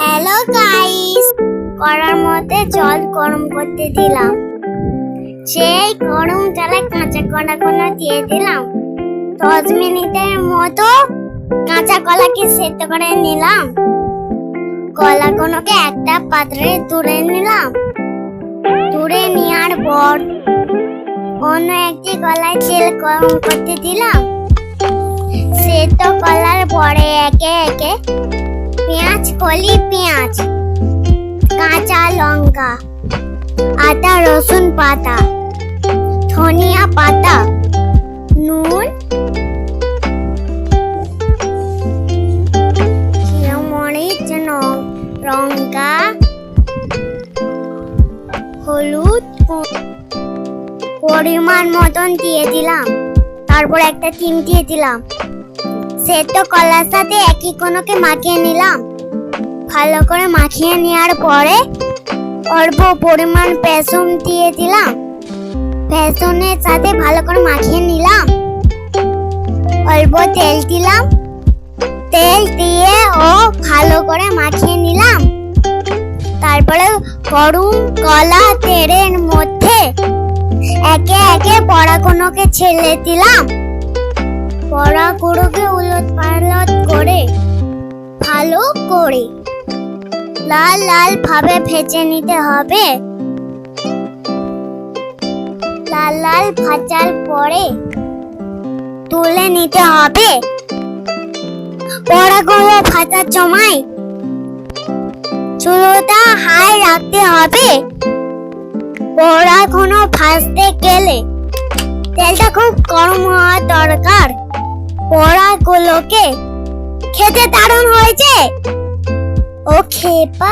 Hello guys করার মধ্যে জল গরম করতে দিলাম। সেই গরম জলে কাঁচা কলা গুলো দিয়ে দিলাম। দশ মিনিটের মতো কাঁচা কলাকে সেদ্ধ করে নিলাম। কলা কলাগুলোকে একটা পাত্রে তুলে নিলাম। তুলে নেওয়ার পর অন্য একটি কলায় তেল গরম করতে দিলাম। সেদ্ধ কলার পরে একে একে পেঁয়াজ, কলি পেঁয়াজ, কাঁচা লঙ্কা, আদা, রসুন পাতা, ধনিয়া পাতা, নুন। মরিচ লঙ্কা, হলুদ পরিমাণ মতন দিয়ে দিলাম। তারপর একটা ডিম দিয়ে দিলাম। সেদ্ধ কলার সাথে একই কোনোকে মাখিয়ে নিলাম। ভালো করে মাখিয়ে নেওয়ার পরে অল্প পরিমাণ বেসন দিয়ে দিলাম। বেসনের সাথে ভালো করে মাখিয়ে নিলাম। অল্প তেল দিলাম। তেল দিয়ে ও ভালো করে মাখিয়ে নিলাম। তারপরে গরম কলা তেলের মধ্যে একে একে পড়াগুলোকে ছেলে দিলাম। পড়াগুলোকে উলট পালট করে। ভালো করে। লাল লাল ভাবে ভেজে নিতে হবে। লাল লাল ভাজার পরে তুলে নিতে হবে। পড়াগুলো ভাজার সময় চুলোটা হাই রাখতে হবে। পড়াগুলো ভাজতে গেলে তেলটা খুব গরম হওয়া পড়াগুলোকে খেতে দারুণ হয়েছে। ও খেপা